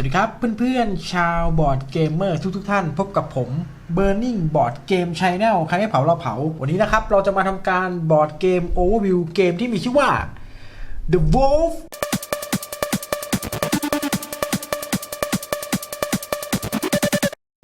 วัสดีครับเพื่อนๆ ชาวบอร์ดเกมเมอร์ทุกๆท่าน พบกับผม Burning Board Game Channel ใครให้เผาเราเผา วันนี้นะครับ เราจะมาทำการบอร์ดเกม Overview เกมที่มีชื่อว่า The Wolf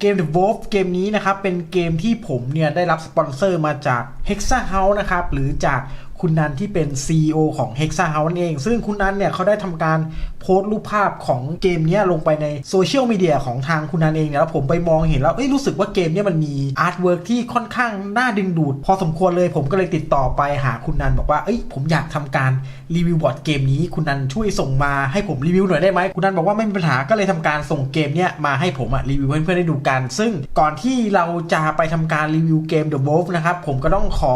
เกม The Wolf เกมนี้นะครับ เป็นเกมที่ผมเนี่ย ได้รับสปอนเซอร์มาจาก Hexa House นะครับ หรือจากคุณนันที่เป็น CEO ของ Hexa House นั่นเอง ซึ่งคุณนันเนี่ยเขาได้ทำการ โพสต์รูปภาพของเกมนี้ลงไปในโซเชียลมีเดียของทางคุณนันเองเนี่ยแล้วผมไปมองเห็นแล้วเอ้ยรู้สึกว่าเกมเนี้ยมันมีอาร์ตเวิร์กที่ค่อนข้างน่าดึงดูด พอสมควรเลยผมก็เลยติดต่อไปหาคุณนันบอกว่าเอ้ยผมอยากทำการรีวิวบอร์ดเกมนี้คุณนันช่วยส่งมาให้ผมรีวิวหน่อยได้ไหมคุณนันบอกว่าไม่มีปัญหาก็เลยทำการส่งเกมเนี้ยมาให้ผมอะรีวิวเพื่อนๆได้ดูกัน ซึ่งก่อนที่เราจะไปทำการรีวิวเกม The Wolf นะครับผมก็ต้องขอ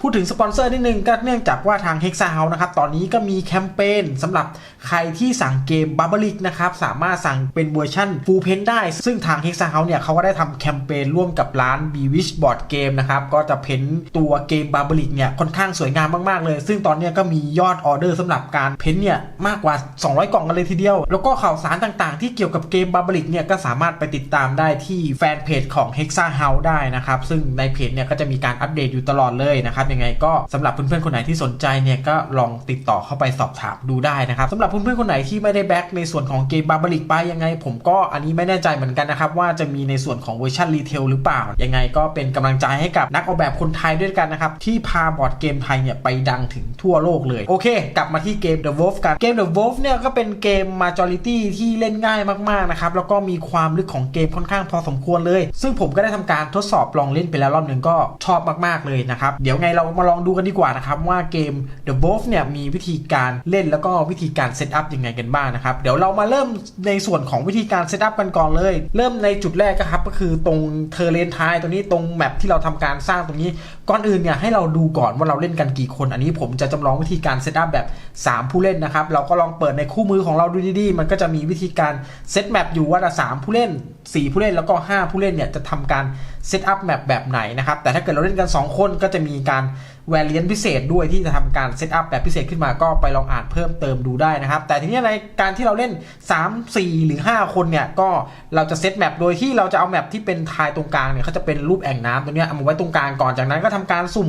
พูดถึงสปอนเซอร์นิดนึงก็เนื่องจากว่าทาง Hexa House นะครับตอนนี้ก็มีแคมเปญสำหรับใครที่สั่งเกม b u b b l i c นะครับ สามารถสั่งเป็นเวอร์ชัน Full Pen ได้ ซึ่งทาง Hexa House เนี่ยเขาก็ได้ทำแคมเปญร่วมกับร้าน b w i s h Board Game นะครับ ก็จะเพ้นตัวเกม b u b b l i c เนี่ยค่อนข้างสวยงามมากๆเลย ซึ่งตอนนี้ก็มียอดออเดอร์สำหรับการเพ้นเนี่ยมากกว่า 200 กล่องกันเลยทีเดียว แล้วก็ข่าวสารต่างๆ ที่เกี่ยวกับเกม b u b b l i c เนี่ยก็สามารถไปติดตามได้ที่แฟนเพจของ Hexa House ได้นะครับ ซึ่งในเพจเนี่ยก็จะมีการอัปเดตอยู่ตลอดเลยนะครับยังไงก็สำหรับเพื่อนๆคนไหนที่สนใจเนี่ยก็ลองติดต่อเข้าไปสอบถามดูได้นะครับสำหรับเพื่อนๆคนไหนที่ไม่ได้แบ็กในส่วนของเกมบาร์บลิกไปยังไง ผมก็อันนี้ไม่แน่ใจเหมือนกันนะครับ ว่าจะมีในส่วนของเวอร์ชันรีเทลหรือเปล่า ยังไงก็เป็นกำลังใจให้กับนักออกแบบคนไทยด้วยกันนะครับ ที่พาบอร์ดเกมไทยเนี่ยไปดังถึงทั่วโลกเลย โอเค กลับมาที่เกม The Wolf กันเกม The Wolf เนี่ยก็เป็นเกม Majority ที่เล่นง่ายมากๆนะครับแล้วก็มีความลึกของเกมค่อนข้างพอสมควรเลย ซึ่งผมก็ได้ทำการทดสอบลองเล่นไปแล้วรอบหนึ่งก็ชอบมากๆเลยนะครับเดี๋ยวไงเรามาลองดูกันดีกว่านะครับว่าเกม The Wolf เนี่ยมีวิธีการเล่นแล้วก็วิธีการเซตอัพยังไงกันบ้างนะครับ เดี๋ยวเรามาเริ่มในส่วนของวิธีการเซตอัพกันก่อนเลย เริ่มในจุดแรกครับ ก็คือตรงเทเลนทายตรงนี้ตรงแมปที่เราทำการสร้างตรงนี้ ก่อนอื่นเนี่ยให้เราดูก่อนว่าเราเล่นกันกี่คน อันนี้ผมจะจำลองวิธีการเซตอัพแบบ 3 ผู้เล่นนะครับ เราก็ลองเปิดในคู่มือของเราดูดีๆ มันก็จะมีวิธีการเซตแมปอยู่ว่าสามผู้เล่น 4 ผู้เล่นแล้วก็ 5 ผู้เล่นเนี่ยจะทำการเซตอัพแมปแบบไหนนะครับ แต่ถ้าเกิดเราเล่นกัน 2 คนก็จะมีการ แวรเลียนพิเศษด้วยที่จะทำการเซตอัพแบบพิเศษขึ้นมาก็ไปลองอ่านเพิ่มเติมดูได้นะครับ แต่ทีนี้ในการที่เราเล่น 3 4 หรือ 5 คนเนี่ย ก็เราจะเซตแมปโดยที่เราจะเอาแมปที่เป็นทายตรงกลางเนี่ยเขาจะเป็นรูปแอ่งน้ำตรงเนี้ยเอามาไว้ตรงกลางก่อนจากนั้นก็ทำการสุ่ม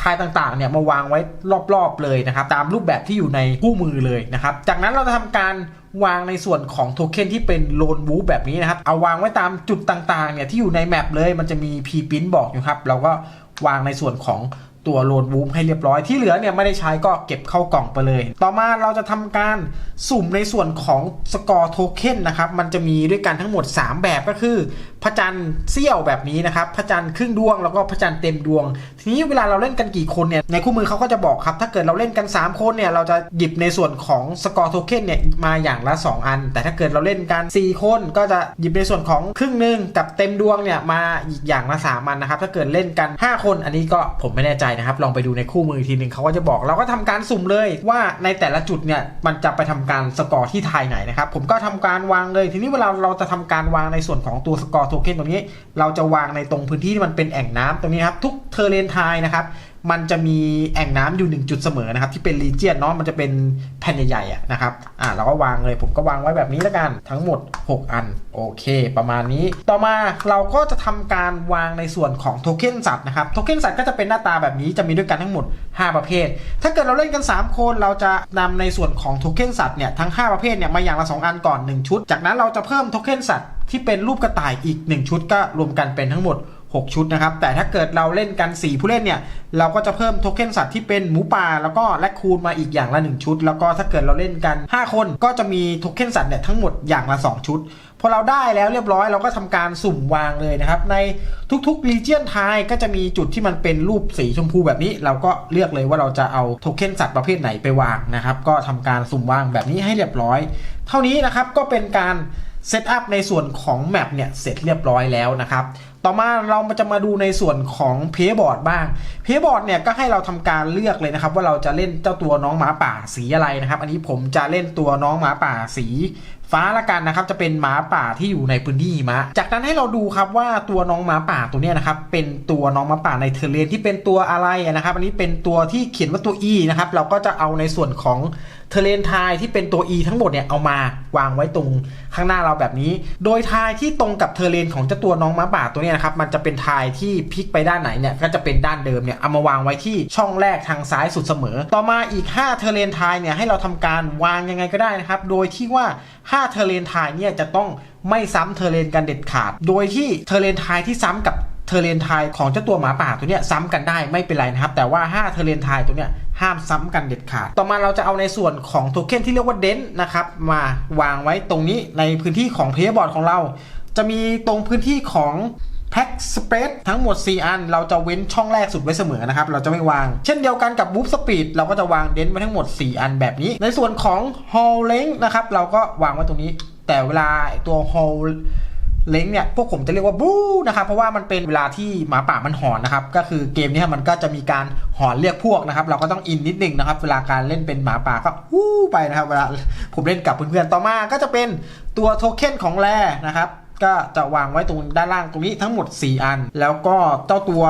ทายต่างๆเนี่ยมาวางไว้รอบๆเลยนะครับ ตามรูปแบบที่อยู่ในคู่มือเลยนะครับ จากนั้นเราจะทำการวางในส่วนของโทเค็นที่เป็นโลนวูแบบนี้นะครับ เอาวางไว้ตามจุดต่างๆเนี่ยที่อยู่ในแมปเลยมันจะมีพีพิ้นบอกอยู่ครับเราก็วางในส่วนของ ตัวโลนวูมให้เรียบร้อยที่เหลือเนี่ยไม่ได้ใช้ก็เก็บเข้ากล่องไปเลย ต่อมาเราจะทำการสุ่มในส่วนของสกอร์โทเค็นนะครับ มันจะมีด้วยกันทั้งหมด 3 แบบก็คือพระจันทร์เสี้ยวแบบนี้นะครับ พระจันทร์ครึ่งดวงแล้วก็พระจันทร์เต็มดวง ทีนี้เวลาเราเล่นกันกี่คนเนี่ย ในคู่มือเขาก็จะบอกครับ ถ้าเกิดเราเล่นกัน 3 คนเนี่ย เราจะหยิบในส่วนของสกอร์โทเค็นเนี่ยมาอย่างละ 2 อัน แต่ถ้าเกิดเราเล่นกัน 4 คนก็จะหยิบในส่วนของครึ่งหนึ่งกับเต็มดวงเนี่ยมาอีกอย่างละ3อันนะครับ ถ้าเกิดเล่นกัน 5 คนอันนี้ก็ผมไม่แน่ใจนะครับ ลองไปดูในคู่มืออีกทีหนึ่งเขาก็จะบอกเราก็ทำการสุ่มเลยว่าในแต่ละจุดเนี่ยมันจะไปทำการสกอร์ที่ทายไหนนะครับผมก็ทำการวางเลย ทีนี้เวลาเราจะทำการวางในส่วนของตัวสกอร์โทเค็นตรงนี้ เราจะวางในตรงพื้นที่ที่มันเป็นแอ่งน้ำตรงนี้ครับทุกเทเลนทายนะครับ มันจะมีแอ่งน้ำอยู่1จุดเสมอนะครับที่เป็นรีเจียนเนาะมันจะเป็นแผ่นใหญ่ๆนะครับอ่าเราก็วางเลยผมก็วางไว้แบบนี้แล้วกันทั้งหมด 6 อันโอเค ประมาณนี้ ต่อมาเราก็จะทำการวางในส่วนของโทเค็นสัตว์นะครับโทเค็นสัตว์ก็จะเป็นหน้าตาแบบนี้จะมีด้วยกันทั้งหมด 5 ประเภท ถ้าเกิดเราเล่นกัน 3 คนเราจะนำในส่วนของโทเค็นสัตว์เนี่ยทั้ง 5 ประเภทเนี่ยมาอย่างละ 2 อันก่อน 1 ชุด จากนั้นเราจะเพิ่มโทเค็นสัตว์ที่เป็นรูปกระต่ายอีก 1 ชุดก็รวมกันเป็นทั้งหมด 6 ชุดนะครับ แต่ถ้าเกิดเราเล่นกัน 4 ผู้เล่นเนี่ย เราก็จะเพิ่มโทเค็นสัตว์ที่เป็นหมูป่า แล้วก็แลคคูนมาอีกอย่างละ 1 ชุด แล้วก็ถ้าเกิดเราเล่นกัน 5 คนก็จะมีโทเค็นสัตว์เนี่ยทั้งหมดอย่างละ 2 ชุด พอเราได้แล้วเรียบร้อยเราก็ทำการสุ่มวางเลยนะครับ ในทุกๆ region ทายก็จะมีจุดที่มันเป็นรูปสีชมพูแบบนี้ เราก็เลือกเลยว่าเราจะเอาโทเค็นสัตว์ประเภทไหนไปวางนะครับ ก็ทำการสุ่มวางแบบนี้ให้เรียบร้อย เท่านี้นะครับก็เป็นการ เซตอัพในส่วนของแมปเนี่ยเสร็จเรียบร้อยแล้วนะครับ ต่อมาเราจะมาดูในส่วนของเพย์บอร์ดบ้าง เพย์บอร์ดเนี่ยก็ให้เราทำการเลือกเลยนะครับ ว่าเราจะเล่นเจ้าตัวน้องหมาป่าสีอะไรนะครับ อันนี้ผมจะเล่นตัวน้องหมาป่าสีฟ้าละกันนะครับจะเป็นหมาป่าที่อยู่ในพื้นที่หิมะจากนั้นให้เราดูครับว่าตัวน้องหมาป่าตัวนี้นะครับเป็นตัวน้องหมาป่าในเทเลนที่เป็นตัวอะไรนะครับ อันนี้เป็นตัวที่เขียนว่าตัว E นะครับเราก็จะเอาในส่วนของเทเลนทายที่เป็นตัว E ทั้งหมดเนี่ยเอามาวางไว้ตรงข้างหน้าเราแบบนี้ โดยทายที่ตรงกับเทเลนของเจ้าตัวน้องม้าป่าตัวนี้นะครับมันจะเป็นทายที่พลิกไปด้านไหนเนี่ยก็จะเป็นด้านเดิมเนี่ยเอามาวางไว้ที่ช่องแรกทางซ้ายสุดเสมอ ต่อมาอีก 5 เทเลนทายเนี่ยให้เราทำการวางยังไงก็ได้นะครับโดยที่ว่า 5 เทเลนทายเนี่ยจะต้องไม่ซ้ำเทเลนกันเด็ดขาด โดยที่เทเลนทายที่ซ้ำกับ เทเลนทายของเจ้าตัวหมาป่าตัวเนี้ยซ้ำกันได้ไม่เป็นไรนะครับ แต่ว่า 5 เทเลนทายตัวเนี้ยห้ามซ้ำกันเด็ดขาด ต่อมาเราจะเอาในส่วนของโทเค็นที่เรียกว่าเดนนะครับ มาวางไว้ตรงนี้ในพื้นที่ของเพย์บอร์ดของเรา จะมีตรงพื้นที่ของแพ็กสเปรดทั้งหมด 4 อัน เราจะเว้นช่องแรกสุดไว้เสมอนะครับ เราจะไม่วาง เช่นเดียวกันกับบูฟสปีดเราก็จะวางเดนไว้ทั้งหมด 4 อันแบบนี้ ในส่วนของฮอลเลงนะครับ เราก็วางไว้ตรงนี้ แต่เวลาตัวฮอล เล้งเนี่ยพวกผมจะเรียกว่าบู๊นะครับเพราะว่ามันเป็นเวลาที่หมาป่ามันหอนนะครับก็คือเกมนี้มันก็จะมีการหอนเรียกพวกนะครับเราก็ต้องอินนิดนึงนะครับเวลาการเล่นเป็นหมาป่าก็วู้ไปนะครับเวลาผมเล่นกับเพื่อนๆต่อมาก็จะเป็นตัวโทเค็นของแร่นะครับก็จะวางไว้ตรงด้านล่างตรงนี้ทั้งหมด 4 อัน แล้วก็เจ้าตัว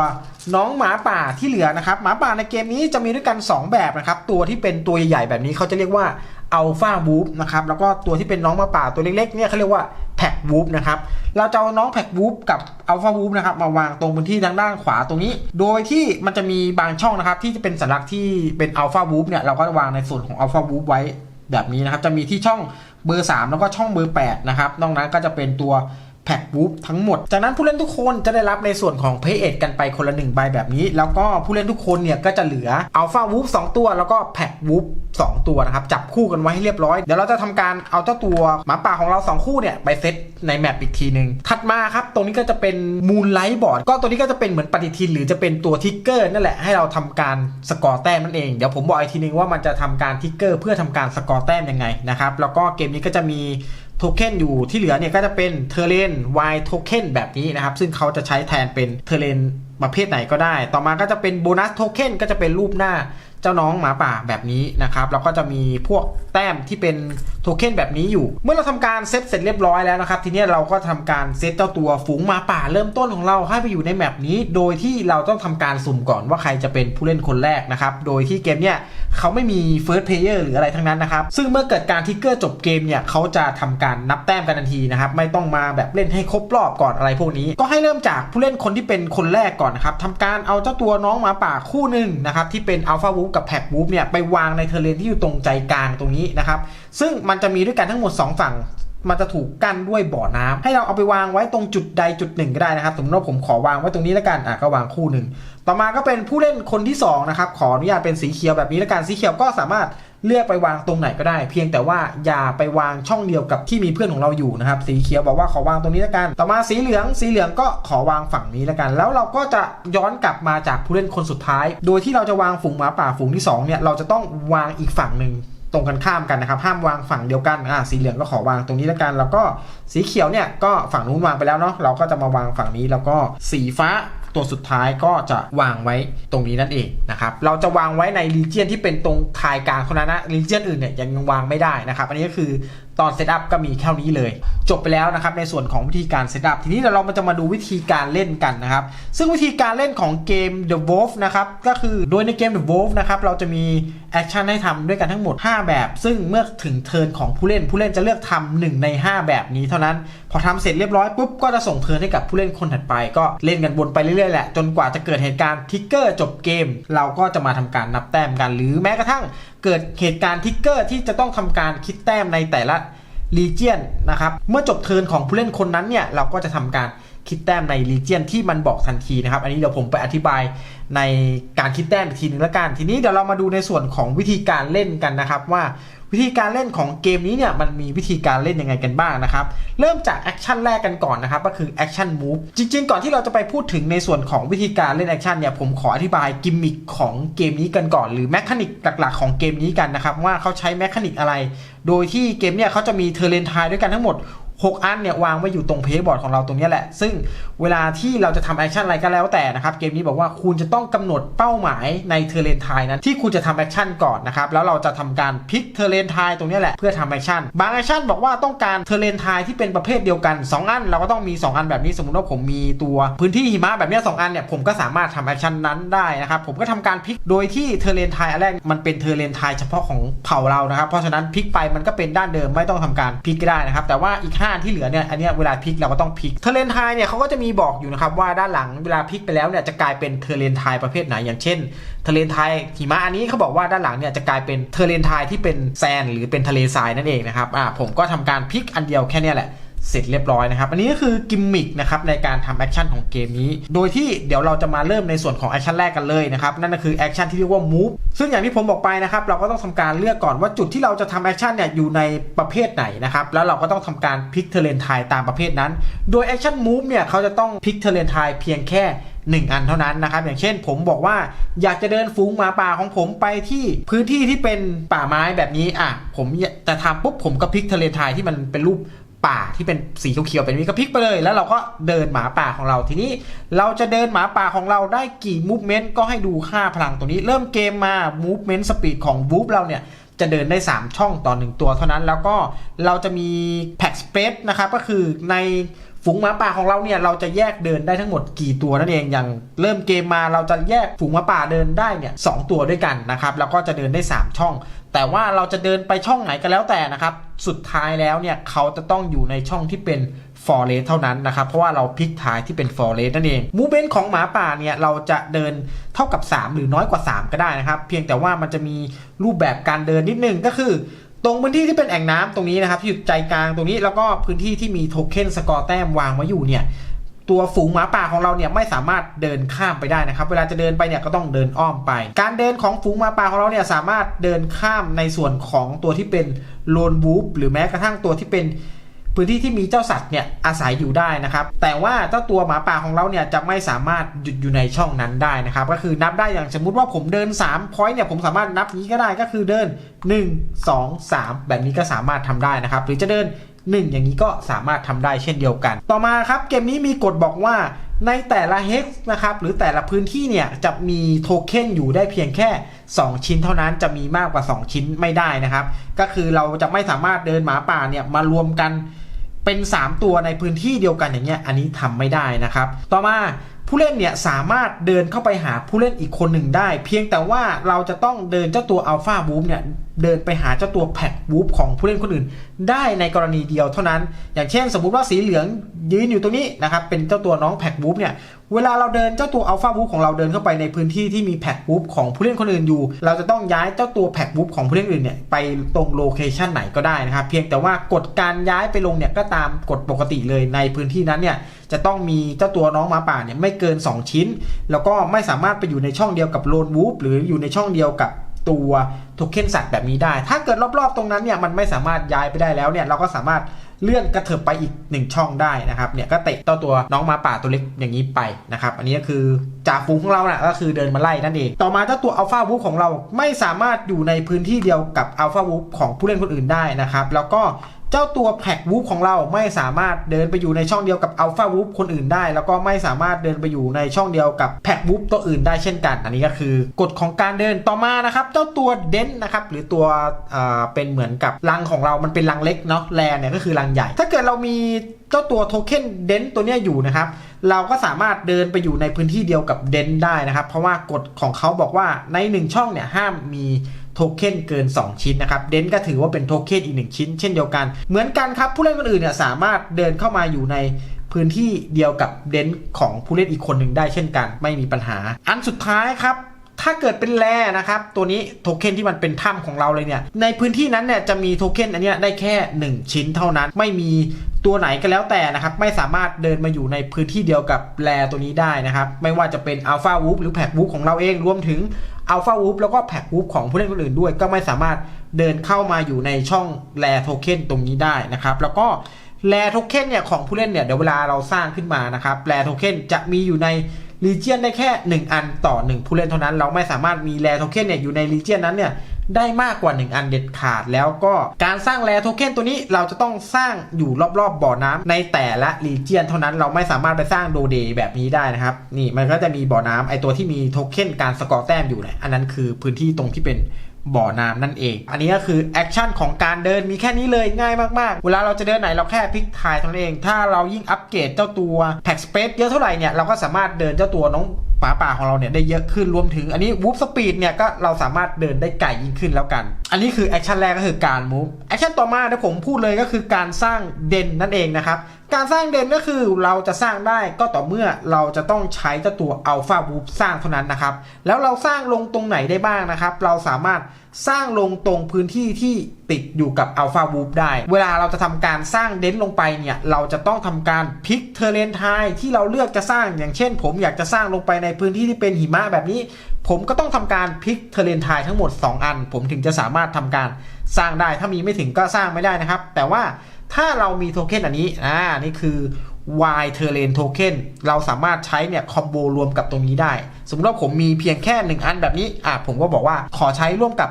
น้องหมาป่าที่เหลือนะครับหมาป่าในเกมนี้จะมีด้วยกัน 2 แบบนะครับ ตัวที่เป็นตัวใหญ่ๆแบบนี้เขาจะเรียกว่า อัลฟาบูฟนะครับแล้วก็ตัวที่เป็นน้องมาป่าตัวเล็กๆเนี่ยเขาเรียกว่าแพ็กบูฟนะครับเราจะเอาน้องแพ็กบูฟกับอัลฟาบูฟนะครับมาวางตรงพื้นที่ทางด้านขวาตรงนี้ โดยที่มันจะมีบางช่องนะครับที่จะเป็นสัญลักษณ์ที่เป็นอัลฟาบูฟเนี่ยเราก็วางในส่วนของอัลฟาบูฟไว้แบบนี้นะครับจะมีที่ช่องเบอร์ 3 แล้วก็ช่องเบอร์8นะครับนอกนั้นก็จะเป็นตัว แพ็กวูฟทั้งหมด จากนั้นผู้เล่นทุกคนจะได้รับในส่วนของเพย์เอ็ดกันไปคนละหนึ่งใบแบบนี้ แล้วก็ผู้เล่นทุกคนเนี่ยก็จะเหลืออัลฟาวูฟสตัว แล้วก็แพ็กวูฟสตัวนะครับ จับคู่กันไว้ให้เรียบร้อย เดี๋ยวเราจะทำการเอาเจ้าตัวหมาป่าของเรา 2 คู่เนี่ยไปเซตในแมปอีกทีหนึ่งถัดมาครับ ตรงนี้ก็จะเป็นมูนไลท์บอร์ดก็ตัวนี้ก็จะเป็นเหมือนปฏิทิน หรือจะเป็นตัวทิกเกอร์นั่นแหละให้เราทำการสกอร์แต้มนั่นเอง เดี๋ยวผมบอกอีกทีนึงว่ามันจะทำการทิกเกอร์เพื่อทำการสกอร์แต้มยังไงนะครับ แล้วก็เกมนี้ก็จะมี โทเค็นอยู่ที่เหลือเนี่ยก็จะเป็นเทเลนวายโทเค็นแบบนี้นะครับ ซึ่งเขาจะใช้แทนเป็นเทเลนประเภทไหนก็ได้ ต่อมาก็จะเป็นโบนัสโทเค็นก็จะเป็นรูปหน้า เจ้าน้องหมาป่าแบบนี้นะครับแล้วก็จะมีพวกแต้มที่เป็นโทเค็นแบบนี้อยู่ เมื่อเราทำการเซตเสร็จเรียบร้อยแล้วนะครับ ทีนี้เราก็ทำการเซตเจ้าตัวฝูงหมาป่าเริ่มต้นของเราให้ไปอยู่ในแมปนี้ โดยที่เราต้องทำการสุ่มก่อนว่าใครจะเป็นผู้เล่นคนแรกนะครับ โดยที่เกมเนี้ยเขาไม่มี First Player หรืออะไรทั้งนั้นนะครับ ซึ่งเมื่อเกิดการทิกเกอร์จบเกมเนี่ยเขาจะทำการนับแต้มกันทันทีนะครับ ไม่ต้องมาแบบเล่นให้ครบรอบก่อนอะไรพวกนี้ ก็ให้เริ่มจากผู้เล่นคนที่เป็นคนแรกก่อนนะครับทำการเอาเจ้าตัวน้องหมาป่าคู่หนึ่งนะครับที่เป็นอัลฟาวูกับแพ็กบูฟเนี่ยไปวางในเทเลนที่อยู่ตรงใจกลางตรงนี้นะครับ ซึ่งมันจะมีด้วยกันทั้งหมด 2 ฝั่งมันจะถูกกั้นด้วยบ่อน้ำให้เราเอาไปวางไว้ตรงจุดใดจุดหนึ่งก็ได้นะครับ สมมติว่าผมขอวางไว้ตรงนี้แล้วกันอะก็วางคู่หนึ่งต่อมาก็เป็นผู้เล่นคนที่2นะครับขออนุญาตเป็นสีเขียวแบบนี้แล้วกันสีเขียวก็สามารถ เลือกไปวางตรงไหนก็ได้ เพียงแต่ว่าอย่าไปวางช่องเดียวกับที่มีเพื่อนของเราอยู่นะครับ สีเขียวบอกว่าขอวางตรงนี้แล้วกัน ต่อมาสีเหลือง สีเหลืองก็ขอวางฝั่งนี้แล้วกัน แล้วเราก็จะย้อนกลับมาจากผู้เล่นคนสุดท้าย โดยที่เราจะวางฝูงหมาป่าฝูงที่สองเนี่ยเราจะต้องวางอีกฝั่งหนึ่งตรงกันข้ามกันนะครับห้ามวางฝั่งเดียวกันอ่าสีเหลืองก็ขอวางตรงนี้แล้วกัน แล้วก็สีเขียวเนี่ยก็ฝั่งนู้นวางไปแล้วเนาะเราก็จะมาวางฝั่งนี้แล้วก็สีฟ้าตัวสุดท้ายก็จะวางไว้ตรงนี้นั่นเองนะครับ เราจะวางไว้ในรีเจียนที่เป็นตรงทายกลางเท่านั้นนะรีเจียนอื่นเนี่ยยังวางไม่ได้นะครับ อันนี้ก็คือ ตอนเซตอัพก็มีแค่นี้เลย จบไปแล้วนะครับในส่วนของวิธีการเซตอัพทีนี้เดี๋ยวเราจะมาดูวิธีการเล่นกันนะครับ ซึ่งวิธีการเล่นของเกม The Wolf นะครับก็คือโดยในเกม The Wolf นะครับเราจะมีแอคชั่นให้ทำด้วยกันทั้งหมด 5 แบบ ซึ่งเมื่อถึงเทิร์นของผู้เล่นผู้เล่นจะเลือกทำหนึ่งใน 5 แบบนี้เท่านั้น พอทำเสร็จเรียบร้อยปุ๊บก็จะส่งเทิร์นให้กับผู้เล่นคนถัดไป ก็เล่นกันวนไปเรื่อยๆแหละจนกว่าจะเกิดเหตุการณ์ทิกเกอร์จบเกม เราก็จะมาทำการนับแต้มกัน หรือแม้กระทั่งเกิดเหตุการณ์ทิกเกอร์ที่จะต้องทำการคิดแต้มในแต่ละ ลีเจียนนะครับ เมื่อจบเทิร์นของผู้เล่นคนนั้นเนี่ย เราก็จะทำการคิดแต้มในลีเจียนที่มันบอกทันทีนะครับ อันนี้เดี๋ยวผมไปอธิบายในการคิดแต้มอีกทีนึงแล้วกัน ทีนี้เดี๋ยวเรามาดูในส่วนของวิธีการเล่นกันนะครับว่า วิธีการเล่นของเกมนี้เนี่ยมันมีวิธีการเล่นยังไงกันบ้างนะครับ เริ่มจากแอคชั่นแรกกันก่อนนะครับก็คือแอคชั่นมูฟจริง ๆ ก่อนที่เราจะไปพูดถึงในส่วนของวิธีการเล่นแอคชั่นเนี่ยผมขออธิบายกิมมิคของเกมนี้กันก่อนหรือแมคานิกหลักๆของเกมนี้กันนะครับว่าเขาใช้แมคานิกอะไร โดยที่เกมเนี่ยเขาจะมีเทอร์เรนทายด้วยกันทั้งหมด 6 อันเนี่ยวางไว้อยู่ตรงเพย์บอร์ดของเราตรงนี้แหละ ซึ่งเวลาที่เราจะทำแอคชั่นอะไรก็แล้วแต่นะครับ เกมนี้บอกว่าคุณจะต้องกำหนดเป้าหมายในเทเลนไทยนั้น ที่คุณจะทำแอคชั่นก่อนนะครับ แล้วเราจะทำการพลิกเทเลนไทยตรงนี้แหละเพื่อทำแอคชั่น บางแอคชั่นบอกว่าต้องการเทเลนไทยที่เป็นประเภทเดียวกัน 2 อันเราก็ต้องมี 2 อันแบบนี้ สมมติว่าผมมีตัวพื้นที่หิมะแบบนี้ยสองอันเนี่ยผมก็สามารถทำแอคชั่นนั้นได้นะครับ ผมก็ทำการพลิกโดยที่เทเลนไทยอันแรกมันเป็นเทเลนไทยเฉพาะของเผ่าเรานะครับ เพราะฉะนั้นพลิกไปมันก็เป็นด้านเดิมไม่ต้องทำการพลิกก็ได้นะครับแต่ว่าอีก5อันที่เหลือเนี่ยอันนี้เวลาพลิกเราก็ต้องพลิกเทเลนไทยเนี่ยเขาก็จะมีบอกอยู่นะครับว่าด้านหลังเวลาพลิกไปแล้วเนี่ยจะกลายเป็นเทเลนไทยประเภทไหนอย่างเช่นเทเลนไทยหิมะอันนี้เขาบอกว่าด้านหลังเนี่ยจะกลายเป็นเทเลนไทยที่เป็นแซนหรือเป็นทะเลทรายนั่นเองนะครับอ่าผมก็ทำการพลิกอันเดียวแค่นี้แหละ เสร็จเรียบร้อยนะครับ อันนี้ก็คือกิมมิคนะครับในการทำแอคชั่นของเกมนี้ โดยที่เดี๋ยวเราจะมาเริ่มในส่วนของแอคชั่นแรกกันเลยนะครับ นั่นก็คือแอคชั่นที่เรียกว่า move ซึ่งอย่างที่ผมบอกไปนะครับ เราก็ต้องทำการเลือกก่อนว่าจุดที่เราจะทำแอคชั่นเนี่ยอยู่ในประเภทไหนนะครับ แล้วเราก็ต้องทำการพลิกเทเลนไทยตามประเภทนั้น โดยแอคชั่น move เนี่ยเขาจะต้องพลิกเทเลนไทยเพียงแค่1 อันเท่านั้นนะครับ อย่างเช่นผมบอกว่าอยากจะเดินฝูงหมาป่าของผมไปที่พื้นที่ที่เป็นป่าไม้แบบนี้อะผมจะทำปุ๊บผมก็พลิกทะเลทรายที่มันเป็นรูป ป่าที่เป็นสีเขียวๆเป็นนี้ก็พลิกไปเลย แล้วเราก็เดินหมาป่าของเรา ทีนี้เราจะเดินหมาป่าของเราได้กี่มูฟเมนต์ก็ให้ดูค่าพลังตัวนี้ เริ่มเกมมามูฟเมนต์สปีดของวูฟเราเนี่ยจะเดินได้ 3 ช่องต่อ 1 ตัวเท่านั้น แล้วก็เราจะมีแพ็กสเปซนะครับก็คือในฝูงหมาป่าของเราเนี่ยเราจะแยกเดินได้ทั้งหมดกี่ตัวนั่นเองอย่างเริ่มเกมมาเราจะแยกฝูงหมาป่าเดินได้เนี่ยสตัวด้วยกันนะครับแล้วก็จะเดินได้ 3 ช่อง แต่ว่าเราจะเดินไปช่องไหนก็แล้วแต่นะครับ สุดท้ายแล้วเนี่ยเขาจะต้องอยู่ในช่องที่เป็นฟอร์เรสเท่านั้นนะครับ เพราะว่าเราพลิกท้ายที่เป็นฟอร์เรสนั่นเองมูเมนของหมาป่าเนี่ยเราจะเดินเท่ากับ 3 หรือน้อยกว่า 3 ก็ได้นะครับ เพียงแต่ว่ามันจะมีรูปแบบการเดินนิดนึงก็คือ ตรงพื้นที่ที่เป็นแอ่งน้ำตรงนี้นะครับที่อยู่ใจกลางตรงนี้แล้วก็พื้นที่ที่มีโทเค็นสกอร์แต้มวางไว้อยู่เนี่ย ตัวฝูงหมาป่าของเราเนี่ยไม่สามารถเดินข้ามไปได้นะครับ เวลาจะเดินไปเนี่ยก็ต้องเดินอ้อมไป การเดินของฝูงหมาป่าของเราเนี่ยสามารถเดินข้ามในส่วนของตัวที่เป็นโลนวูฟหรือแม้กระทั่งตัวที่เป็นพื้นที่ที่มีเจ้าสัตว์เนี่ยอาศัยอยู่ได้นะครับ แต่ว่าเจ้าตัวหมาป่าของเราเนี่ยจะไม่สามารถหยุดอยู่ในช่องนั้นได้นะครับ ก็คือนับได้อย่างสมมุติว่าผมเดิน3 point เนี่ยผมสามารถนับนี้ก็ได้ก็คือเดิน 1 2 3 แบบนี้ก็สามารถทำได้นะครับ หรือจะเดิน 1 อย่างนี้ก็สามารถทำได้เช่นเดียวกัน ต่อมาครับเกมนี้มีกฎบอกว่าในแต่ละเฮกนะครับหรือแต่ละพื้นที่เนี่ยจะมีโทเค็นอยู่ได้เพียงแค่ 2 ชิ้นเท่านั้นจะมีมากกว่า 2 ชิ้นไม่ได้นะครับ ก็คือเราจะไม่สามารถเดินหมาป่าเนี่ยมารวมกันเป็น 3 ตัวในพื้นที่เดียวกันอย่างเงี้ยอันนี้ทำไม่ได้นะครับ ต่อมาผู้เล่นเนี่ยสามารถเดินเข้าไปหาผู้เล่นอีกคนหนึ่งได้ เพียงแต่ว่าเราจะต้องเดินเจ้าตัวอัลฟาบูมเนี่ย เดินไปหาเจ้าตัวแพ็กบูฟของผู้เล่นคนอื่น ได้ในกรณีเดียวเท่านั้น อย่างเช่น สมมุติว่าสีเหลืองยืนอยู่ตรงนี้นะครับเป็นเจ้าตัวน้องแพ็กบูฟเนี่ยเวลาเราเดินเจ้าตัวอัลฟาบูฟของเราเดินเข้าไปในพื้นที่ที่มีแพ็กบูฟของผู้เล่นคนอื่นอยู่ เราจะต้องย้ายเจ้าตัวแพ็กบูฟของผู้เล่นอื่นเนี่ยไปตรงโลเคชันไหนก็ได้นะครับเพียงแต่ว่ากฎการย้ายไปลงเนี่ยก็ตามกฎปกติเลยในพื้นที่นั้นเนี่ยจะต้องมีเจ้าตัวน้องหมาป่าเนี่ยไม่เกิน 2 ชิ้น แล้วก็ไม่สามารถไปอยู่ในช่องเดียวกับโลนวูฟหรืออยู่ในช่องเดียวกับ ตัวโทเค็นสัตว์แบบนี้ได้ ถ้าเกิดรอบๆตรงนั้นเนี่ยมันไม่สามารถย้ายไปได้แล้วเนี่ยเราก็สามารถเลื่อนกระเถิบไปอีก 1 ช่องได้นะครับเนี่ยก็เตะต่อตัวน้องมาป่าตัวเล็กอย่างนี้ไปนะครับอันนี้ก็คือจ่าฝูงของเรานะ่ะก็คือเดินมาไล่นั่นเอง ต่อมาเจ้าตัวอัลฟาวูฟของเราไม่สามารถอยู่ในพื้นที่เดียวกับอัลฟาวูฟของผู้เล่นคนอื่นได้นะครับแล้วก็ เจ้าตัวแพ็กวูฟของเราไม่สามารถเดินไปอยู่ในช่องเดียวกับอัลฟาวูฟคนอื่นได้ แล้วก็ไม่สามารถเดินไปอยู่ในช่องเดียวกับแพ็กวูฟตัวอื่นได้เช่นกัน อันนี้ก็คือกฎของการเดินต่อมานะครับ เจ้าตัวเดนนะครับหรือตัวเป็นเหมือนกับรังของเรามันเป็นรังเล็กเนาะแลนเนี่ยก็คือรังใหญ่ ถ้าเกิดเรามีเจ้าตัวโทเค็นเดนตัวเนี้ยอยู่นะครับเราก็สามารถเดินไปอยู่ในพื้นที่เดียวกับเดนได้นะครับ เพราะว่ากฎของเขาบอกว่าใน 1 ช่องเนี่ยห้ามมี โทเค็นเกิน 2 ชิ้นนะครับ เดนก็ถือว่าเป็นโทเค็นอีก 1 ชิ้น เช่นเดียวกัน เหมือนกันครับ ผู้เล่นคนอื่นเนี่ยสามารถเดินเข้ามาอยู่ในพื้นที่เดียวกับเดนของผู้เล่นอีกคนหนึ่งได้เช่นกัน ไม่มีปัญหา อันสุดท้ายครับ ถ้าเกิดเป็นแร่นะครับตัวนี้โทเค็นที่มันเป็นถ้ำของเราเลยเนี่ยในพื้นที่นั้นเนี่ยจะมีโทเค็นอันเนี้ยได้แค่ 1 ชิ้นเท่านั้น ไม่มีตัวไหนก็แล้วแต่นะครับไม่สามารถเดินมาอยู่ในพื้นที่เดียวกับแร่ตัวนี้ได้นะครับไม่ว่าจะเป็นอัลฟาวูฟหรือแพ็กวูฟของเราเองรวมถึงอัลฟาวูฟแล้วก็แพ็กวูฟของผู้เล่นคนอื่นด้วย ก็ไม่สามารถเดินเข้ามาอยู่ในช่องแร่โทเค็นตรงนี้ได้นะครับแล้วก็แร่โทเค็นเนี่ยของผู้เล่นเนี่ยเดี๋ยวเวลาเราสร้างขึ้นมานะครับแร่โทเค็นจะมีอยู่ใน ลีเจียนได้แค่ 1 อันต่อ 1 ผู้เล่นเท่านั้น เราไม่สามารถมีแร่โทเค็นเนี่ยอยู่ในลีเจียนนั้นเนี่ยได้มากกว่า 1 อันเด็ดขาดแล้วก็การสร้างแรโทเค็นตัวนี้เราจะต้องสร้างอยู่รอบๆบบ่อน้ำในแต่ละรีเจียนเท่านั้นเราไม่สามารถไปสร้างโดเดแบบนี้ได้นะครับ นี่มันก็จะมีบ่อน้ำไอตัวที่มีโทเค็นการสกอร์แต้มอยู่เนี่ยอันนั้นคือพื้นที่ตรงที่เป็น บ่อน้ำนั่นเอง อันนี้ก็คือแอคชั่นของการเดินมีแค่นี้เลยง่ายมากๆ เวลาเราจะเดินไหนเราแค่พลิกถ่ายเท่านั้นเอง ถ้าเรายิ่งอัปเกรดเจ้าตัวแท็กสเปซเยอะเท่าไหร่เนี่ยเราก็สามารถเดินเจ้าตัวน้องหมาป่าของเราเนี่ยได้เยอะขึ้นรวมถึงอันนี้วูฟสปีดเนี่ยก็เราสามารถเดินได้ไกลยิ่งขึ้นแล้วกัน อันนี้คือแอคชั่นแรกก็คือการมูฟแอคชั่นต่อมาที่ผมพูดเลยก็คือการสร้างเด่นนั่นเองนะครับ การสร้างเด่นก็คือเราจะสร้างได้ก็ต่อเมื่อเราจะต้องใช้เจ้าตัวอัลฟาวูฟสร้างเท่านั้นนะครับ แล้วเราสร้างลงตรงไหนได้บ้างนะครับ เราสามารถสร้างลงตรงพื้นที่ที่ติดอยู่กับอัลฟาวูฟได้ เวลาเราจะทำการสร้างเดนลงไปเนี่ย เราจะต้องทำการพลิกเทเลนไทที่เราเลือกจะสร้างอย่างเช่น ผมอยากจะสร้างลงไปในพื้นที่ที่เป็นหิมะแบบนี้ ผมก็ต้องทำการพลิกเทเลนไททั้งหมด 2 อัน ผมถึงจะสามารถทำการสร้างได้ถ้ามีไม่ถึงก็สร้างไม่ได้นะครับ แต่ว่า ถ้าเรามีโทเค็นอันนี้อ่านี่คือ y t e r r a i n Token เราสามารถใช้เนี่ยคอมโบรวมกับตรงนี้ได้ สมมติว่าผมมีเพียงแค่ 1 อันแบบนี้อะผมก็บอกว่าขอใช้ร่วมกับ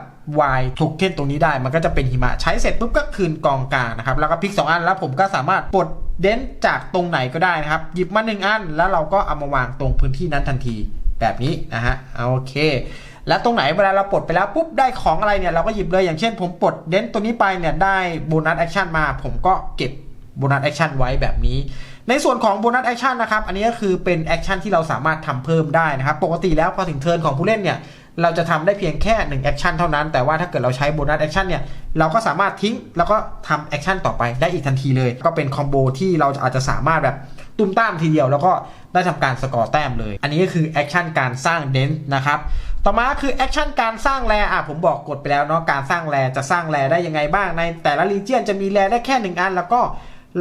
Y Token ตรงนี้ได้ มันก็จะเป็นหิมะใช้เสร็จปุ๊บก็คืนกองกลางนะครับ แล้วก็พลิก 2 อันแล้วผมก็สามารถปลดเดนจากตรงไหนก็ได้นะครับ หยิบมา 1 อัน แล้วเราก็เอามาวางตรงพื้นที่นั้นทันทีแบบนี้นะฮะโอเค แล้วตรงไหนเวลาเราปลดไปแล้วปุ๊บได้ของอะไรเนี่ยเราก็หยิบเลยอย่างเช่น ผมปลดเดนตัวนี้ไปเนี่ยได้โบนัสแอคชั่นมา ผมก็เก็บโบนัสแอคชั่นไว้แบบนี้ ในส่วนของโบนัสแอคชั่นนะครับอันนี้ก็คือเป็นแอคชั่นที่เราสามารถทำเพิ่มได้นะครับปกติแล้วพอถึงเทิร์นของผู้เล่นเนี่ยเราจะทำได้เพียงแค่1แอคชั่นเท่านั้น แต่ว่าถ้าเกิดเราใช้โบนัสแอคชั่นเนี่ยเราก็สามารถทิ้งแล้วก็ทำแอคชั่นต่อไปได้อีกทันทีเลย ก็เป็นคอมโบที่เราอาจจะสามารถแบบตุ้มตามทีเดียว แล้วก็ได้ทำการสกอร์แต้มเลย อันนี้ก็คือแอคชั่นการสร้างเดนนะครับ ต่อมาคือแอคชั่นการสร้างแรอะผมบอกกดไปแล้วเนาะการสร้างแรจะสร้างแรได้ยังไงบ้างในแต่ละรีเจียนจะมีแรได้แค่หนึ่งอัน แล้วก็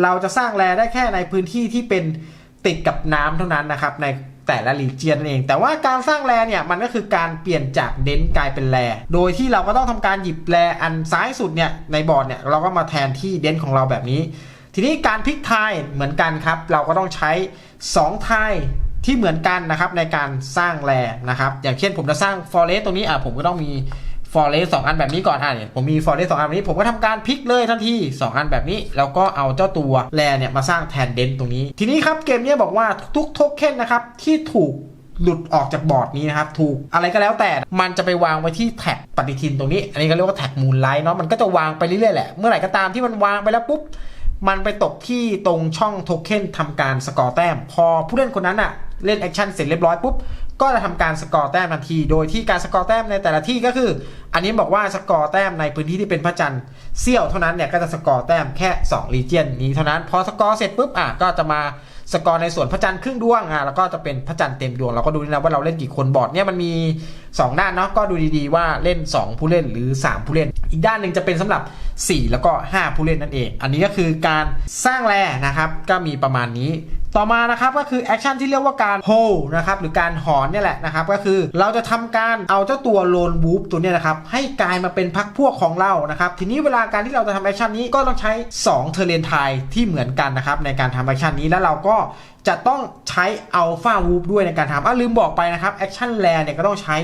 เราจะสร้างแรได้แค่ในพื้นที่ที่เป็นติดกับน้ำเท่านั้นนะครับในแต่ละรีเจียนเอง แต่ว่าการสร้างแรเนี่ยมันก็คือการเปลี่ยนจากเดนกลายเป็นแรโดยที่เราก็ต้องทำการหยิบแรอันซ้ายสุดเนี่ยในบอร์ดเนี่ยเราก็มาแทนที่เดนของเราแบบนี้ ทีนี้การพลิกทายเหมือนกันครับ เราก็ต้องใช้2ทาย ที่เหมือนกันนะครับในการสร้างแรนะครับ อย่างเช่นผมจะสร้างฟอเรสตรงนี้อะผมก็ต้องมีฟอเรสสองอันแบบนี้ก่อนอะเนี่ยผมมีฟอเรสสองอันแบบนี้ ผมก็ทำการพลิกเลยทันที2อันแบบนี้ แล้วก็เอาเจ้าตัวแรเนี่ยมาสร้างแทนเดนตรงนี้ ทีนี้ครับเกมนี้บอกว่าทุกโทเค็นนะครับที่ถูกหลุดออกจากบอร์ดนี้นะครับ ถูกอะไรก็แล้วแต่มันจะไปวางไว้ที่แท็กปฏิทินตรงนี้ อันนี้ก็เรียกว่าแท็กมูลไลท์เนาะมันก็จะวางไปเรื่อยๆแหละ เมื่อไหร่ก็ตามที่มันวางไปแล้วปุ๊บมันไปตกที่ตรงช่องโทเค็นทำการสกอร์แต้ม พอผู้เล่นคนนั้นอะ เล่นแอคชั่นเสร็จเรียบร้อยปุ๊บก็จะทำการสกอร์แต้มทันที โดยที่การสกอร์แต้มในแต่ละที่ก็คือ อันนี้บอกว่าสกอร์แต้มในพื้นที่ที่เป็นพระจันทร์เสี้ยวเท่านั้นเนี่ยก็จะสกอร์แต้มแค่2รีเจียนนี้เท่านั้น พอสกอร์เสร็จปุ๊บอะก็จะมาสกอร์ในส่วนพระจันทร์ครึ่งดวงอะแล้วก็จะเป็นพระจันทร์เต็มดวงเราก็ดูนะว่าเราเล่นกี่คนบอร์ดเนี่ยมันมี 2 ด้านเนาะก็ดูดีๆว่าเล่น 2 ผู้เล่นหรือ 3 ผู้เล่น อีกด้านหนึ่งจะเป็นสำหรับ 4 แล้วก็ 5 ผู้เล่นนั่นเอง อันนี้ก็คือการสร้างแรนะครับก็มีประมาณนี้ ต่อมานะครับก็คือแอคชั่นที่เรียกว่าการโฮนะครับหรือการหอนเนี่ยแหละนะครับก็คือเราจะทำการเอาเจ้าตัวโลนวูฟตัวเนี้ยนะครับให้กลายมาเป็นพักพวกของเรานะครับทีนี้เวลาการที่เราจะทำแอคชั่นนี้ก็ต้องใช้2เทเลนไทที่เหมือนกันนะครับในการทำแอคชั่นนี้แล้วเราก็ จะต้องใช้อัลฟาวูฟด้วยในการทำอะลืมบอกไปนะครับแอคชั่นแรเนี่ยก็ต้องใช้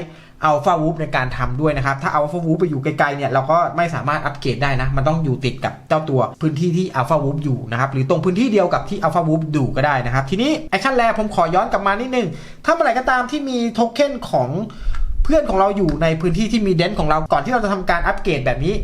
อัลฟาวูฟในการทำด้วยนะครับ ถ้าอัลฟาวูฟไปอยู่ไกลๆเนี่ยเราก็ไม่สามารถอัปเกรดได้นะ มันต้องอยู่ติดกับเจ้าตัวพื้นที่ที่อัลฟาวูฟอยู่นะครับ หรือตรงพื้นที่เดียวกับที่อัลฟาวูฟอยู่ก็ได้นะครับ ทีนี้แอคชั่นแรผมขอย้อนกลับมานิดนึง ถ้าเมื่อไหร่ก็ตามที่มีโทเค็นของเพื่อนของเราอยู่ในพื้นที่ที่มีเดนของเราก่อนที่เราจะทำการอัปเกรดแบบนี้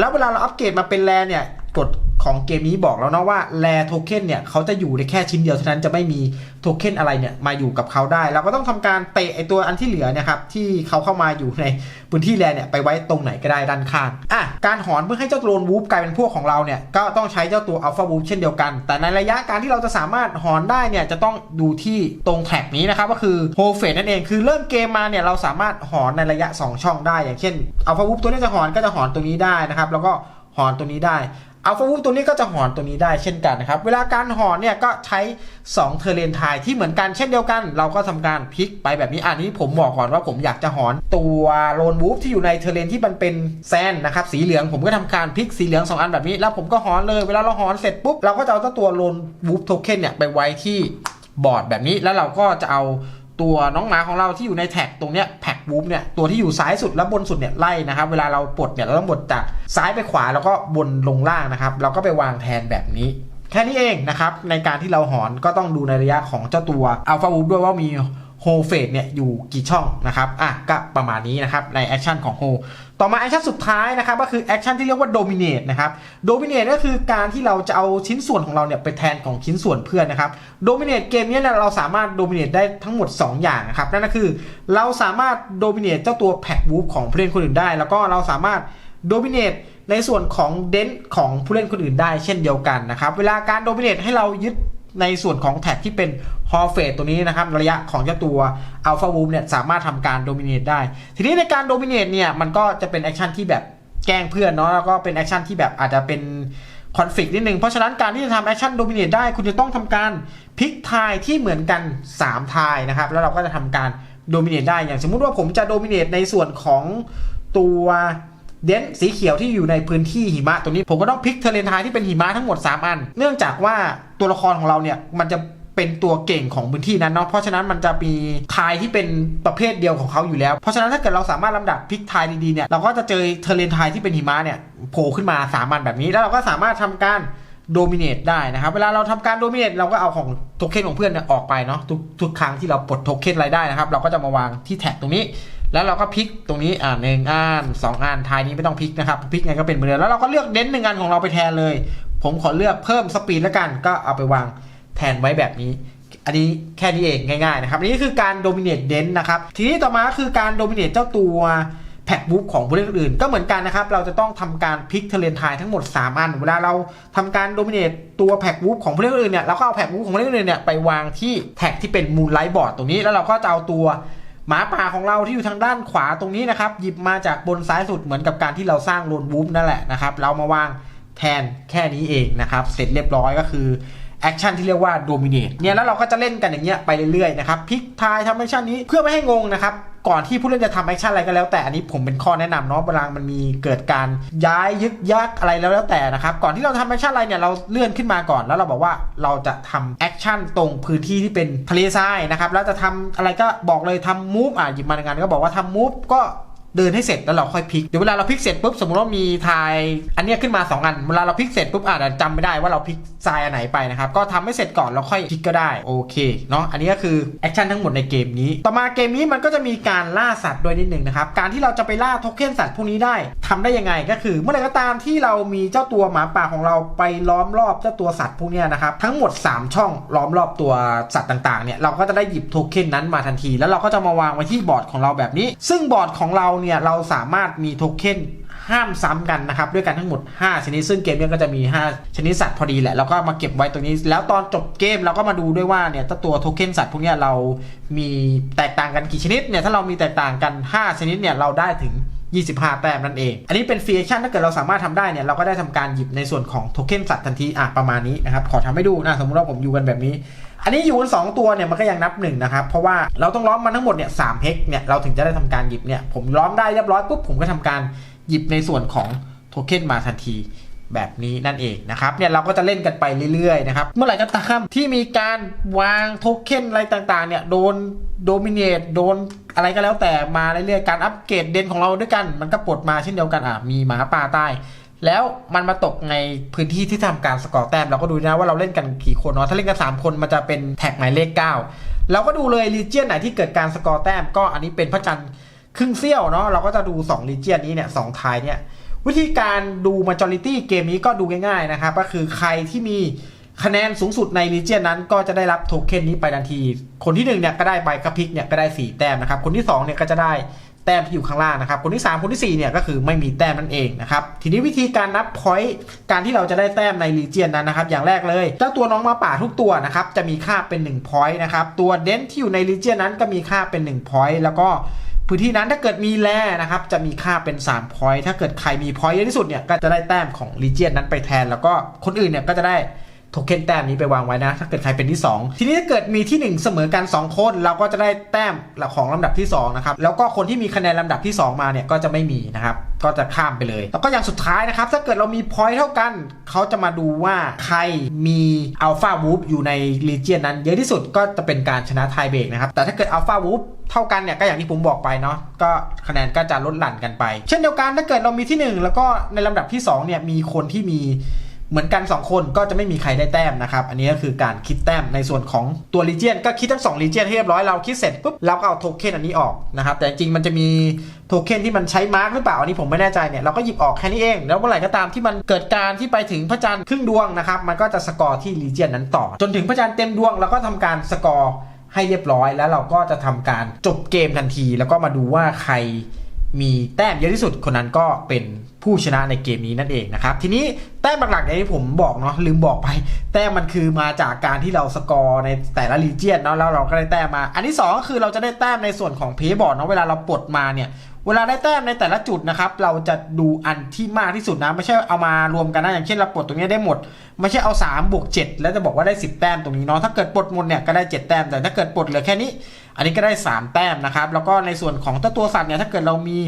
แล้วเวลาเราอัปเกรดมาเป็นแรเนี่ยกฎ ของเกมนี้บอกแล้วนะว่าแรโทเค็นเนี่ยเขาจะอยู่ในแค่ชิ้นเดียวเท่านั้นจะไม่มีโทเค็นอะไรเนี่ยมาอยู่กับเขาได้ เราก็ต้องทำการเตะไอตัวอันที่เหลือเนี่ยครับที่เขาเข้ามาอยู่ในพื้นที่แรเนี่ยไปไว้ตรงไหนก็ได้ด้านข้างอะการหอนเพื่อให้เจ้าโลนวูฟกลายเป็นพวกของเราเนี่ยก็ต้องใช้เจ้าตัวอัลฟาวูฟเช่นเดียวกัน แต่ในระยะการที่เราจะสามารถหอนได้เนี่ยจะต้องดูที่ตรงแท็กนี้นะครับก็คือโฮเฟสนั่นเองคือเริ่มเกมมาเนี่ยเราสามารถหอนในระยะ 2 ช่องได้ อย่างเช่นอัลฟาวูฟตัวนี้จะหอนก็จะหอนตัวนี้ได้นะครับแล้วก็หอนตัวนี้ได้ อัลฟาวูฟตัวนี้ก็จะหอนตัวนี้ได้เช่นกันนะครับ เวลาการหอนเนี่ยก็ใช้ 2 เทเลนไทยที่เหมือนกันเช่นเดียวกัน เราก็ทำการพลิกไปแบบนี้อันนี้ผมบอกก่อนว่าผมอยากจะหอนตัวโลนวูฟที่อยู่ในเทเลนที่มันเป็นแซนนะครับสีเหลืองผมก็ทำการพลิกสีเหลือง 2 อันแบบนี้ แล้วผมก็หอนเลยเวลาเราหอนเสร็จปุ๊บเราก็จะเอาเจ้าตัวโลนวูฟโทเค็นเนี่ยไปไว้ที่บอร์ดแบบนี้แล้วเราก็จะเอา ตัวน้องหมาของเราที่อยู่ในแท็กตรงเนี้ยแพ็กบูมเนี่ยตัวที่อยู่ซ้ายสุดและบนสุดเนี่ยไล่นะครับเวลาเราปลดเนี่ยเราต้องปลดจากซ้ายไปขวาแล้วก็บนลงล่างนะครับเราก็ไปวางแทนแบบนี้แค่นี้เองนะครับในการที่เราหอนก็ต้องดูในระยะของเจ้าตัวอัลฟาบูมด้วยว่ามีโฮเฟดเนี่ยอยู่กี่ช่องนะครับอะก็ประมาณนี้นะครับในแอคชั่นของโฮ ต่อมาแอคชั่นสุดท้ายนะครับก็คือแอคชั่นที่เรียกว่าโดมิเนตนะครับโดมิเนตก็คือการที่เราจะเอาชิ้นส่วนของเราเนี่ยไปแทนของชิ้นส่วนเพื่อนนะครับโดมิเนตเกมนี้เนี่ยเราสามารถโดมิเนตได้ทั้งหมด 2 อย่างนะครับนั่นก็คือเราสามารถโดมิเนตเจ้าตัวแพ็กวูฟของผู้เล่นคนอื่นได้ แล้วก็เราสามารถโดมิเนตในส่วนของเดนของผู้เล่นคนอื่นได้เช่นเดียวกันนะครับเวลาการโดมิเนตให้เรายึดในส่วนของแท็กที่เป็น ฮอลเฟสตัวนี้นะครับระยะของเจ้าตัวอัลฟาวูฟเนี่ยสามารถทำการโดมิเนตได้ ทีนี้ในการโดมิเนตเนี่ยมันก็จะเป็นแอคชั่นที่แบบแกล้งเพื่อนเนาะแล้วก็เป็นแอคชั่นที่แบบอาจจะเป็นคอนฟ lict นิดนึง เพราะฉะนั้นการที่จะทำแอคชั่นโดมิเนตได้ คุณจะต้องทำการพลิกทายที่เหมือนกัน 3 ทายนะครับ แล้วเราก็จะทำการโดมิเนตได้อย่างสมมุติว่าผมจะโดมิเนตในส่วนของตัวเดนสีเขียวที่อยู่ในพื้นที่หิมะตัวนี้ผมก็ต้องพลิกเทเลนทายที่เป็นหิมะทั้งหมด 3 อัน เนื่องจากว่าตัวละครของเราเนี่ยมันจะ เป็นตัวเก่งของพื้นที่นั้นเนาะเพราะฉะนั้นมันจะมีทายที่เป็นประเภทเดียวของเขาอยู่แล้ว เพราะฉะนั้นถ้าเกิดเราสามารถลำดับพลิกทายดีๆเนี่ยเราก็จะเจอเทเลนทายที่เป็นหิมะเนี่ยโผล่ขึ้นมา3อันแบบนี้ แล้วเราก็สามารถทำการโดมิเนตได้นะครับ เวลาเราทำการโดมิเนตเราก็เอาของโทเค็นของเพื่อนเนี่ยออกไปเนาะทุกทุกครั้งที่เราปลดโทเค็นอะไรได้นะครับ เราก็จะมาวางที่แท็กตรงนี้ แล้วเราก็พลิกตรงนี้อ่าหนึ่งอันสองอันทายนี้ไม่ต้องพลิกนะครับพลิกไงก็เป็นเหมือนเดิมแล้วเราก็เลือกเดนหนึ่งอันของเราไปแทนเลย ผมขอเลือกเพิ่มสปีดแล้วกันก็เอาไปวาง แทนไว้แบบนี้ อันนี้แค่นี้เองง่ายๆนะครับอันนี้คือการโดมิเนตเดนนะครับ ทีนี้ต่อมาคือการโดมิเนตเจ้าตัวแพ็กบุ๊กของผู้เล่นอื่นก็เหมือนกันนะครับ เราจะต้องทำการพลิกเทเลนทายทั้งหมด 3 อัน เวลาเราทำการโดมิเนตตัวแพ็กบุ๊กของผู้เล่นอื่นเนี่ย เราก็เอาแพ็กบุ๊กของผู้เล่นอื่นเนี่ยไปวางที่แท็กที่เป็นมูนไลท์บอร์ดตรงนี้ แล้วเราก็จะเอาตัวหมาป่าของเราที่อยู่ทางด้านขวาตรงนี้นะครับ หยิบมาจากบนซ้ายสุดเหมือนกับการที่เราสร้างโลนวูฟนั่นแหละนะครับ เรามาวางแทนแค่นี้เองนะครับ เสร็จเรียบร้อยก็คือ แอคชั่นที่เรียกว่าโดมิเนตเนี่ยแล้วเราก็จะเล่นกันอย่างเงี้ยไปเรื่อยๆนะครับพลิกทายทำแอคชั่นนี้เพื่อไม่ให้งงนะครับก่อนที่ผู้เล่นจะทำแอคชั่นอะไรก็แล้วแต่อันนี้ผมเป็นข้อแนะนำเนาะเวลามันมีเกิดการย้ายยึกยักอะไรแล้วแล้วแต่นะครับก่อนที่เราทำแอคชั่นอะไรเนี่ยเราเลื่อนขึ้นมาก่อนแล้วเราบอกว่าเราจะทำแอคชั่นตรงพื้นที่ที่เป็นทะเลทรายนะครับแล้วจะทำอะไรก็บอกเลยทำมูฟอะหยิบมาในงานก็บอกว่าทำมูฟก็ เดินให้เสร็จแล้วเราค่อยพลิกเดี๋ยวเวลาเราพลิกเสร็จปุ๊บสมมติว่ามีทาย อันนี้ขึ้นมา 2 อัน เวลาเราพลิกเสร็จปุ๊บอาจจะจำไม่ได้ว่าเราพลิกทรายอันไหนไปนะครับ ก็ทำให้เสร็จก่อนแล้วค่อยพลิกก็ได้โอเคเนาะอันนี้ก็คือแอคชั่นทั้งหมดในเกมนี้ ต่อมาเกมนี้มันก็จะมีการล่าสัตว์ด้วยนิดหนึ่งนะครับการที่เราจะไปล่าโทเค็นสัตว์พวกนี้ได้ทำได้ยังไงก็คือ เมื่อไหร่ก็ตามที่เรามีเจ้าตัวหมาป่าของเราไปล้อมรอบเจ้าตัวสัตว์พวกนี้นะครับทั้งหมด 3 ช่องล้อมรอบตัวสัตว์ต่างๆเนี่ยเราก็จะได้หยิบโทเค็นนั้นมาทันที แล้วเราก็จะมาวางไว้ที่บอร์ดของเราแบบนี้ ซึ่งบอร์ดของเราเนี่ยเราสามารถมีโทเค็นห้ามซ้ำกันนะครับด้วยกันทั้งหมด 5 ชนิด ซึ่งเกมนี้ก็จะมี 5 ชนิดสัตว์พอดีแหละ แล้วก็มาเก็บไว้ตรงนี้ แล้วตอนจบเกมเราก็มาดูด้วยว่าเนี่ยถ้าตัวโทเค็นสัตว์พวกนี้เรามีแตกต่างกันกี่ชนิดเนี่ยถ้าเรามีแตกต่างกัน 5 ชนิดเนี่ยเราได้ถึง 25 แต้มนั่นเอง อันนี้เป็นฟรีแอคชั่นถ้าเกิดเราสามารถทำได้เนี่ยเราก็ได้ทำการหยิบในส่วนของโทเค็นสัตว์ทันทีอะประมาณนี้นะครับขอทำให้ดูนะสมมติว่าผมอยู่กันแบบนี้ อันนี้อยู่กันสองตัวเนี่ยมันก็ยังนับหนึ่งนะครับ เพราะว่าเราต้องล้อมมันทั้งหมดเนี่ยสามเฮกเนี่ยเราถึงจะได้ทำการหยิบเนี่ยผมล้อมได้เรียบร้อยปุ๊บผมก็ทำการหยิบในส่วนของโทเค็นมาทันทีแบบนี้นั่นเองนะครับเนี่ยเราก็จะเล่นกันไปเรื่อยๆนะครับเมื่อไหร่ก็ตามที่มีการวางโทเค็นอะไรต่างๆเนี่ยโดนโดมิเนตโดนอะไรก็แล้วแต่มาเรื่อยๆการอัปเกรดเด่นของเราด้วยกัน มันก็ปลดมาเช่นเดียวกันอะมีหมาป่าใต้ แล้วมันมาตกในพื้นที่ที่ทำการสกอร์แต้มเราก็ดูนะว่าเราเล่นกันกี่คนเนาะถ้าเล่นกัน 3 คนมันจะเป็นแท็กหมายเลข 9 เราก็ดูเลยรีเจียนไหนที่เกิดการสกอร์แต้มก็อันนี้เป็นพระจันทร์ครึ่งเสี้ยวเนาะเราก็จะดู2รีเจียนนี้เนี่ยสองทายเนี่ยวิธีการดู majority เกมนี้ก็ดูง่ายๆนะครับก็คือใครที่มีคะแนนสูงสุดในรีเจียนนั้นก็จะได้รับโทเค็นนี้ไปทันที คนที่1เนี่ยก็ได้ใบกระพิกเนี่ยก็ได้ 4 แต้มนะครับคนที่2เนี่ยก็จะได้ แต้มที่อยู่ข้างล่างนะครับ คนที่ 3 คนที่4เนี่ยก็คือไม่มีแต้มนั่นเองนะครับ ทีนี้วิธีการนับพอยต์การที่เราจะได้แต้มในรีเจียนนั้นนะครับ อย่างแรกเลยเจ้าตัวน้องมาป่าทุกตัวนะครับจะมีค่าเป็น1พอยต์นะครับ ตัวเดนที่อยู่ในรีเจียนนั้นก็มีค่าเป็น1พอยต์แล้วก็พื้นที่นั้นถ้าเกิดมีแร่นะครับ จะมีค่าเป็น3พอยต์ถ้าเกิดใครมีพอยต์เยอะที่สุดเนี่ยก็จะได้แต้มของรีเจียนนั้นไปแทน แล้วก็คนอื่นเนี่ยก็จะได้ โทเค็นแต้มนี้ไปวางไว้นะ ถ้าเกิดใครเป็นที่ 2 ทีนี้ถ้าเกิดมีที่ 1 เสมอกัน 2 คน เราก็จะได้แต้มของลำดับที่2นะครับแล้วก็คนที่มีคะแนนลำดับที่ 2 มาเนี่ยก็จะไม่มีนะครับก็จะข้ามไปเลย แล้วก็อย่างสุดท้ายนะครับ ถ้าเกิดเรามีพอยต์เท่ากัน เขาจะมาดูว่าใครมีอัลฟาวูฟอยู่ในรีเจียนนั้น เยอะที่สุดก็จะเป็นการชนะไทเบรกนะครับ แต่ถ้าเกิดอัลฟาวูฟเท่ากันเนี่ยก็อย่างที่ผมบอกไปเนาะก็คะแนนก็จะลดหลั่นกันไป เช่นเดียวกันถ้าเกิดเรามีที่ 1 แล้วก็ในลำดับที่2เนี่ยมีคนที่มี เหมือนกัน 2 คนก็จะไม่มีใครได้แต้มนะครับ อันนี้ก็คือการคิดแต้มในส่วนของตัวรีเจียนก็คิดทั้ง2รีเจียนให้เรียบร้อยเราคิดเสร็จปุ๊บเราก็เอาโทเค็นอันนี้ออกนะครับ แต่จริงมันจะมีโทเค็นที่มันใช้มาร์กหรือเปล่าอันนี้ผมไม่แน่ใจเนี่ยเราก็หยิบออกแค่นี้เอง แล้วเมื่อไหร่ก็ตามที่มันเกิดการที่ไปถึงพระจันทร์ครึ่งดวงนะครับมันก็จะสกอร์ที่รีเจียนนั้นต่อ จนถึงพระจันทร์เต็มดวงเราก็ทำการสกอร์ให้เรียบร้อยแล้วเราก็จะทำการจบเกมทันที แล้วก็มาดูว่าใครมีแต้มเยอะที่สุดคนนั้นก็เป็น ผู้ชนะในเกมนี้นั่นเองนะครับ ทีนี้แต้มหลักๆอย่างที่ผมบอกเนาะลืมบอกไป แต้มมันคือมาจากการที่เราสกอร์ในแต่ละรีเจียนเนาะแล้วเราก็ได้แต้มมา อันที่สองก็คือเราจะได้แต้มในส่วนของเพย์บอร์ดเนาะเวลาเราปลดมาเนี่ยเวลาได้แต้มในแต่ละจุดนะครับ เราจะดูอันที่มากที่สุดนะ ไม่ใช่เอามารวมกันนะ อย่างเช่นเราปลดตรงนี้ได้หมด ไม่ใช่เอา3บวก7แล้วจะบอกว่าได้ 10 แต้มตรงนี้เนาะถ้าเกิดปลดหมดเนี่ยก็ได้ 7 แต้ม แต่ถ้าเกิดปลดเหลือแค่นี้ อันนี้ก็ได้ 3 แต้มนะครับ แล้วก็ในส่วนของตัวสัตว์เนี่ยถ้าเกิดเรามี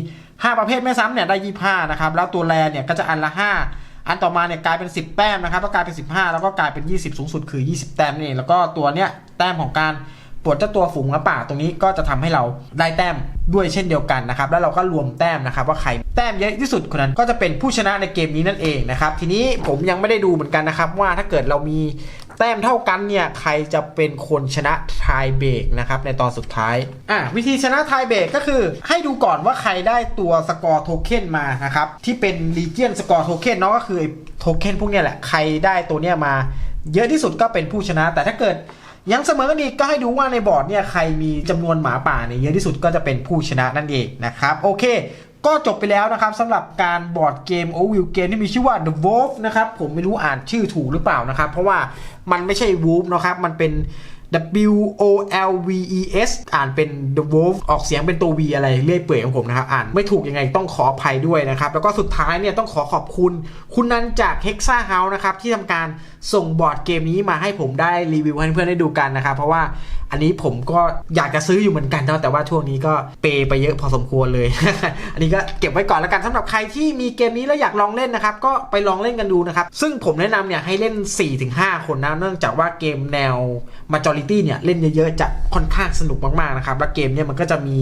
5 ประเภทไม่ซ้ำเนี่ยได้ 25 นะครับ แล้วตัวแรเนี่ยก็จะอันละ 5 อันต่อมาเนี่ยกลายเป็น 10 แต้มนะครับ แล้วกลายเป็น 15 แล้วก็กลายเป็น 20 สูงสุดคือ 20 แต้มนี่แล้วก็ตัวเนี้ยแต้มของการปลดเจ้าตัวฝูงหมาป่าตรงนี้ก็จะทำให้เราได้แต้มด้วยเช่นเดียวกันนะครับ แล้วเราก็รวมแต้มนะครับ ว่าใครแต้มเยอะที่สุดคนนั้นก็จะเป็นผู้ชนะในเกมนี้นั่นเองนะครับ ทีนี้ผมยังไม่ได้ดูเหมือนกันนะครับ ว่าถ้าเกิดเรามี แต้มเท่ากันเนี่ยใครจะเป็นคนชนะไทเบรกนะครับในตอนสุดท้ายอะวิธีชนะไทเบรกก็คือให้ดูก่อนว่าใครได้ตัวสกอร์โทเค็นมานะครับที่เป็นลีเจียนสกอร์โทเค็นเนาะก็คือโทเค็นพวกเนี้ยแหละใครได้ตัวเนี้ยมา เยอะที่สุดก็เป็นผู้ชนะ แต่ถ้าเกิดยังเสมอกันอีกก็ให้ดูว่าในบอร์ดเนี่ยใครมีจำนวนหมาป่าเนี่ยเยอะที่สุดก็จะเป็นผู้ชนะนั่นเองนะครับโอเค ก็จบไปแล้วนะครับสำหรับการบอร์ดเกมโอวิวเกมที่มีชื่อว่า The Wolf นะครับผมไม่รู้อ่านชื่อถูกหรือเปล่านะครับ เพราะว่ามันไม่ใช่ Wolf นะครับ มันเป็น W O L V E S อ่านเป็น The Wolf ออกเสียงเป็นตัว V อะไรเรื่อยเปื่อยของผมนะครับ อ่านไม่ถูกยังไงต้องขออภัยด้วยนะครับ แล้วก็สุดท้ายเนี่ยต้องขอขอบคุณ คุณนันจาก Hexa House นะครับที่ทำการ ส่งบอร์ดเกมนี้มาให้ผมได้รีวิวให้เพื่อนๆได้ดูกันนะครับเพราะว่าอันนี้ผมก็อยากจะซื้ออยู่เหมือนกันเนาะแต่ว่าช่วงนี้ก็เปย์ไปเยอะพอสมควรเลย อันนี้ก็เก็บไว้ก่อนแล้วกันสำหรับใครที่มีเกมนี้แล้วอยากลองเล่นนะครับ ก็ไปลองเล่นกันดูนะครับ ซึ่งผมแนะนำเนี่ยให้เล่น 4-5 คนนะเนื่องจากว่าเกมแนว majority เนี่ยเล่นเยอะๆจะค่อนข้างสนุกมากๆนะครับและเกมเนี่ยมันก็จะมี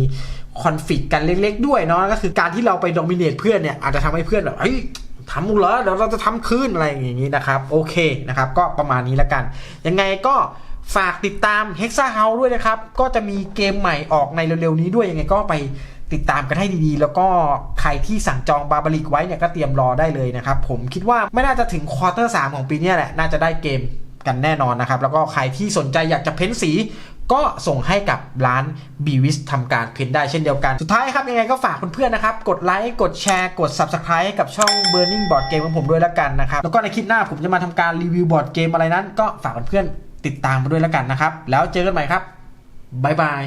คอนฟ lict กันเล็กๆ ด้วยเนาะก็คือการที่เราไปด o มิเนตเพื่อนเนี่ยอาจจะทำให้เพื่อนแบบเฮ้ย ทำมึงเหรอเดี๋ยวเราจะทำคืนอะไรอย่างนี้นะครับ โอเคนะครับ ก็ประมาณนี้แล้วกัน ยังไงก็ฝากติดตาม Hexa House ด้วยนะครับ ก็จะมีเกมใหม่ออกในเร็วๆนี้ด้วย ยังไงก็ไปติดตามกันให้ดีๆ แล้วก็ใครที่สั่งจองบาบาริกไว้เนี่ยก็เตรียมรอได้เลยนะครับ ผมคิดว่าไม่น่าจะถึงควอเตอร์3ของปีนี้แหละ น่าจะได้เกมกันแน่นอนนะครับ แล้วก็ใครที่สนใจอยากจะเพ้นสี ก็ส่งให้กับร้านบีวิสทำการพิมพ์ได้เช่นเดียวกัน สุดท้ายครับยังไงก็ฝากเพื่อนๆนะครับ กดไลค์กดแชร์กด Subscribe ให้กับช่อง Burning Board Game ของผมด้วยแล้วกันนะครับ แล้วก็ในคลิปหน้าผมจะมาทำการรีวิวบอร์ดเกมอะไรนั้น ก็ฝากเพื่อนๆติดตามมาด้วยแล้วกันนะครับ แล้วเจอกันใหม่ครับบ๊ายบาย